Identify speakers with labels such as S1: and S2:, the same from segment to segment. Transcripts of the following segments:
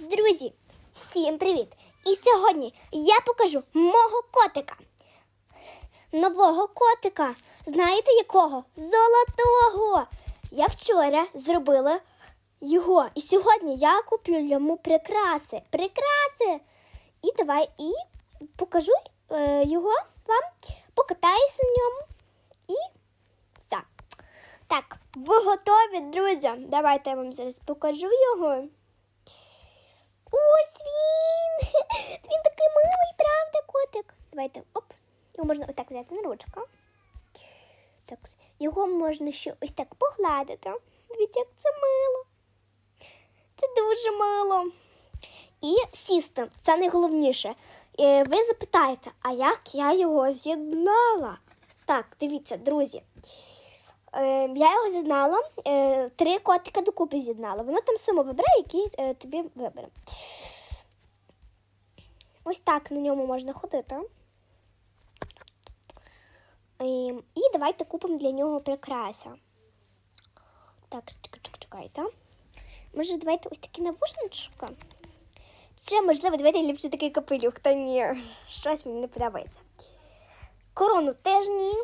S1: Друзі, всім привіт! І сьогодні я покажу мого котика. Нового котика. Знаєте якого? Золотого. Я вчора зробила його. І сьогодні я куплю йому прикраси. Прикраси! І давай і покажу е, його вам, покатаюся в ньому і все. Так, ви готові, друзі? Давайте я вам зараз покажу його. Ось він! Він такий милий, правда, котик. Давайте, оп. Його можна ось так взяти на ручку. Так, його можна ще ось так погладити. Дивіться, як це мило. Це дуже мило. І сісти, це найголовніше. Е, Ви запитаєте, а як я його з'єднала? Так, дивіться, друзі. Е, я його з'єднала, е, три котика докупи з'єднала. Воно там само вибирає, який е, тобі вибере. Ось так на ньому можна ходити. І давайте купимо для нього прикраса. Так, чекай, чекай, чекайте. Може, давайте ось такі навушнички? Чи, можливо, давайте ліпше такий капелюх, та ні, щось мені не подобається. Корону теж ні.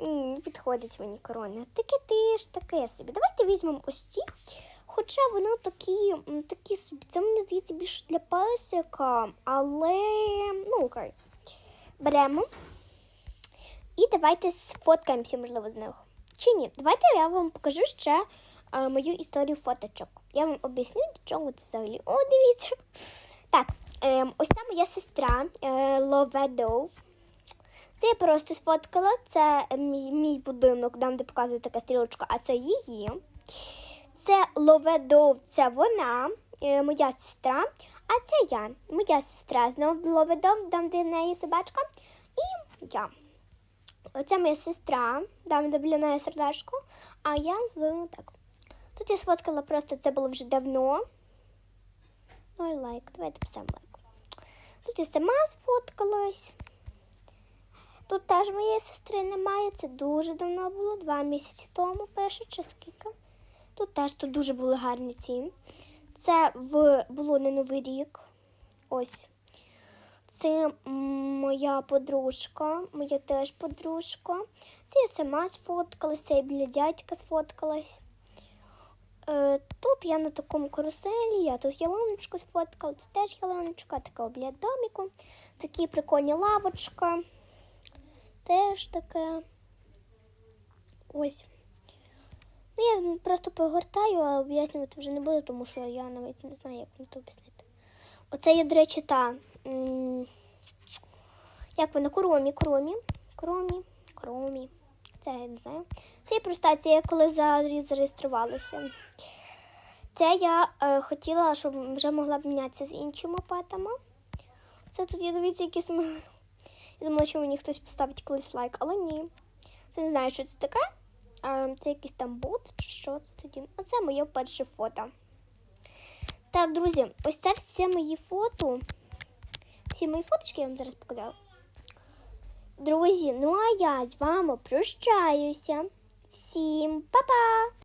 S1: Не підходить мені корона. Таке теж таке собі. Давайте візьмемо ось ці. Хоча воно такі, такі собі. Це мені здається більше для песика, але ну окей. Беремо. І давайте сфоткаємося, можливо, з них. Чи ні? Давайте я вам покажу ще е, мою історію фоточок. Я вам об'ясню, до чого це взагалі. О, дивіться. Так, е, ось там моя сестра е, Ловедов. Це я просто сфоткала. Це мій, мій будинок, там, де показує така стрілочка, а це її. Це Ловедов, це вона, е, моя сестра, а це я. Моя сестра знову Ловедов, там, де в неї собачка. І я. Оце моя сестра, там, де біля неї сердечко, а я з так. Тут я сфоткала просто, це було вже давно. Ну лайк. Давайте поставимо лайк. Тут я сама сфоткалась. Тут теж моєї сестри немає. Це дуже давно було, два місяці тому, перше чи скільки. Тут теж тут дуже були гарні ці. Це в було на Новий рік. Ось. Це моя подружка, моя теж подружка. Це я сама сфоткалась, це я біля дядька сфоткалась. Е, тут я на такому каруселі, я тут ялиночку сфоткала, тут теж ялиночка, така біля доміку. Такі прикольні лавочка. Теж таке. Ось. Ну, я просто погортаю, а об'яснювати вже не буду, тому що я навіть не знаю, як вам це об'яснити. Оце є, до речі, та. Як вона? Кромі, кромі, кромі, кромі. Це я не знаю. Це є просто це я коли зареєструвалася. Це я е, хотіла, щоб вже могла б мінятися з іншими петами. Це тут є дивіться якісь. Я думала, що мені хтось поставить колись лайк, але ні. Це не знаю, що це таке. А, це якийсь там бот чи що це тоді. А це моє перше фото. Так, друзі, ось це всі мої фото. Всі мої фоточки я вам зараз показала. Друзі, ну а я з вами прощаюся. Всім па-па!